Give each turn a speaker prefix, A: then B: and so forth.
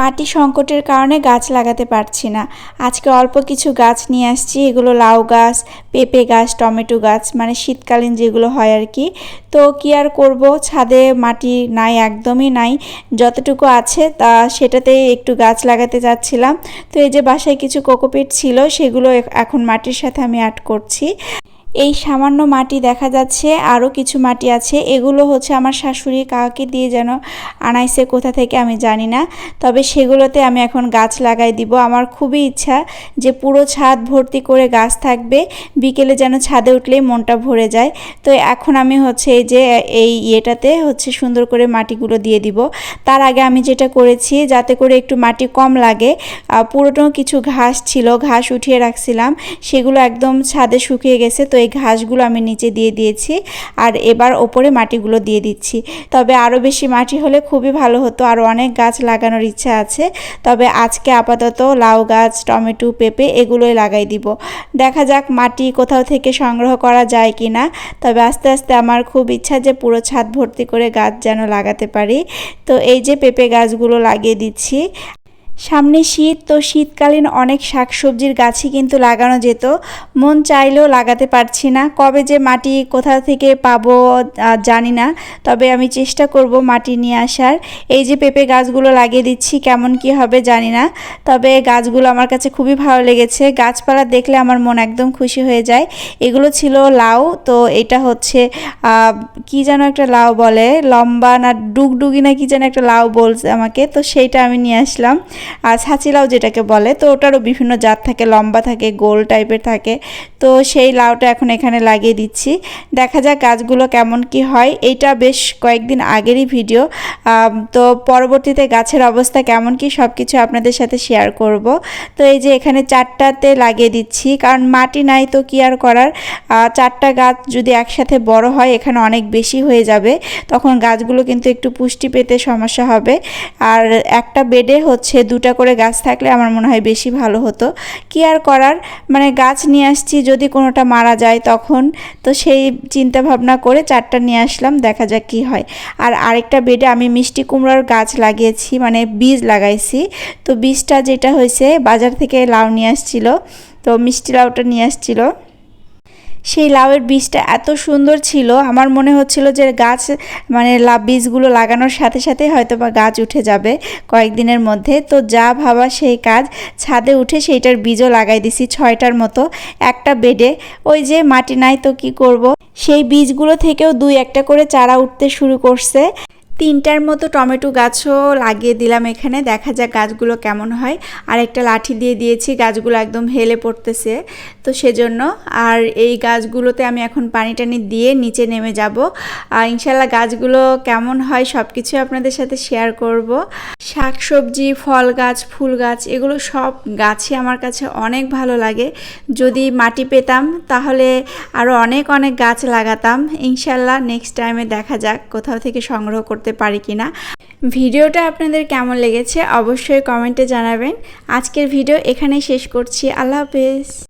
A: মাটি সংকটের কারণে গাছ লাগাতে পারছি না। আজকে অল্প কিছু গাছ নিয়ে আসছি, এগুলো লাউ গাছ, পেঁপে গাছ, টমেটো গাছ মানে শীতকালীন যেগুলো হয় আর কি। তো কি আর করব? ছাদে মাটি নাই, একদমই নাই। যতটুকু আছে তা সেটাতে একটু গাছ লাগাতে যাচ্ছিলাম। তো এই যে বাসায় কিছু কোকোপিট ছিল, সেগুলো এখন মাটির সাথে আমি অ্যাড করছি। এই সামান্য মাটি দেখা যাচ্ছে, আরও কিছু মাটি আছে। এগুলো হচ্ছে আমার শাশুড়ি কাকে দিয়ে যেন আনাইছে কোথা থেকে আমি জানি না। তবে সেগুলোতে আমি এখন গাছ লাগাই দিব। আমার খুবই ইচ্ছা যে পুরো ছাদ ভর্তি করে গাছ থাকবে। বিকেলে যেন ছাদে উঠলেই মনটা ভরে যায়। তো এখন আমি হচ্ছে এই যে, এই ইয়েটাতে হচ্ছে সুন্দর করে মাটিগুলো দিয়ে দিব। তার আগে আমি যেটা করেছি, যাতে করে একটু মাটি কম লাগে পুরোটাও কিছু ঘাস ছিল, ঘাস উঠিয়ে রাখছিলাম। সেগুলো একদম ছাদে শুকিয়ে গেছে। তো এই ঘাসগুলো আমি নিচে দিয়ে দিয়েছি আর এবার ওপরে মাটিগুলো দিয়ে দিচ্ছি। তবে আরও বেশি মাটি হলে খুবই ভালো হতো আর অনেক গাছ লাগানোর ইচ্ছা আছে। তবে আজকে আপাতত লাউ গাছ, টমেটো, পেঁপে এগুলোই লাগাই দিব। দেখা যাক মাটি কোথাও থেকে সংগ্রহ করা যায় কি না তবে আস্তে আস্তে আমার খুব ইচ্ছা যে পুরো ছাদ ভর্তি করে গাছ যেন লাগাতে পারি। তো এই যে পেঁপে গাছগুলো লাগিয়ে দিচ্ছি। সামনে শীত, তো শীতকালীন অনেক শাকসবজির গাছই কিন্তু লাগানো যেত। মন চাইলেও লাগাতে পারছি না। কবে যে মাটি কোথা থেকে পাবো জানি না। তবে আমি চেষ্টা করব মাটি নিয়ে আসার। এই যে পেঁপে গাছগুলো লাগিয়ে দিচ্ছি, কেমন কি হবে জানি না। তবে গাছগুলো আমার কাছে খুবই ভালো লেগেছে। গাছপালা দেখলে আমার মন একদম খুশি হয়ে যায়। এগুলো ছিল লাউ, তো এটা হচ্ছে কি যেন একটা লাউ বলে? লম্বা না, ডুগডুগি না কি যেন একটা লাউ বলছে আমাকে। তো সেইটা আমি নিয়ে আসলাম। আর ছাঁচি লাউ যেটাকে বলে, তো ওটারও বিভিন্ন জাত থাকে, লম্বা থাকে, গোল টাইপের থাকে। তো সেই লাউটা এখন এখানে লাগিয়ে দিচ্ছি। দেখা যাক গাছগুলো কেমন কি হয়। এইটা বেশ কয়েকদিন আগেরই ভিডিও। তো পরবর্তীতে গাছের অবস্থা কেমন কি সব কিছু আপনাদের সাথে শেয়ার করব। তো এই যে এখানে চারটাতে লাগিয়ে দিচ্ছি, কারণ মাটি নাই তো কি আর করার? চারটা গাছ যদি একসাথে বড় হয়, এখানে অনেক বেশি হয়ে যাবে। তখন গাছগুলো কিন্তু একটু পুষ্টি পেতে সমস্যা হবে। আর একটা বেডে হচ্ছে দুটা করে গাছ থাকলে আমার মনে হয় বেশি ভালো হতো। কি আর করার? মানে গাছ নিয়ে আসছি, যদি কোনোটা মারা যায় তখন। তো সেই চিন্তা ভাবনা করে চারটা নিয়ে আসলাম, দেখা যাক কি হয়। আর আরেকটা বেডে আমি মিষ্টি কুমড়োর গাছ লাগিয়েছি মানে বীজ লাগাইছি। তো বীজটা যেটা হয়েছে, বাজার থেকে লাউ নিয়ে আসছিল। তো মিষ্টি লাউটা নিয়ে আসছিল। সেই লাউয়ের বীজটা এত সুন্দর ছিল, আমার মনে হচ্ছিল যে গাছ মানে লাভ বীজগুলো লাগানোর সাথে সাথে হয়তো বা গাছ উঠে যাবে কয়েকদিনের মধ্যে। তো যা ভাবা সেই কাজ, ছাদে উঠে সেইটার বীজও লাগাই দিছি ছয়টার মতো, একটা বেডে। ওই যে মাটি নাই তো কি করব? সেই বীজগুলো থেকেও দুই একটা করে চারা উঠতে শুরু করছে। তিনটার মতো টমেটো গাছও লাগিয়ে দিলাম এখানে। দেখা যাক গাছগুলো কেমন হয়। আর একটা লাঠি দিয়ে দিয়েছি, গাছগুলো একদম হেলে পড়তেছে। তো সেজন্য আর এই গাছগুলোতে আমি এখন পানি টানি দিয়ে নিচে নেমে যাব। আর ইনশাল্লাহ গাছগুলো কেমন হয় সব কিছু আপনাদের সাথে শেয়ার করব। শাক সবজি ফল গাছ, ফুল গাছ, এগুলো সব গাছই আমার কাছে অনেক ভালো লাগে। যদি মাটি পেতাম তাহলে আরও অনেক অনেক গাছ লাগাতাম। ইনশাল্লাহ নেক্সট টাইমে দেখা যাক, কোথাও থেকে সংগ্রহ করতে পারি কি না। ভিডিওটা আপনাদের কেমন লেগেছে অবশ্যই কমেন্টে জানাবেন। আজকের ভিডিও এখানেই শেষ করছি। আল্লাহ হাফেজ।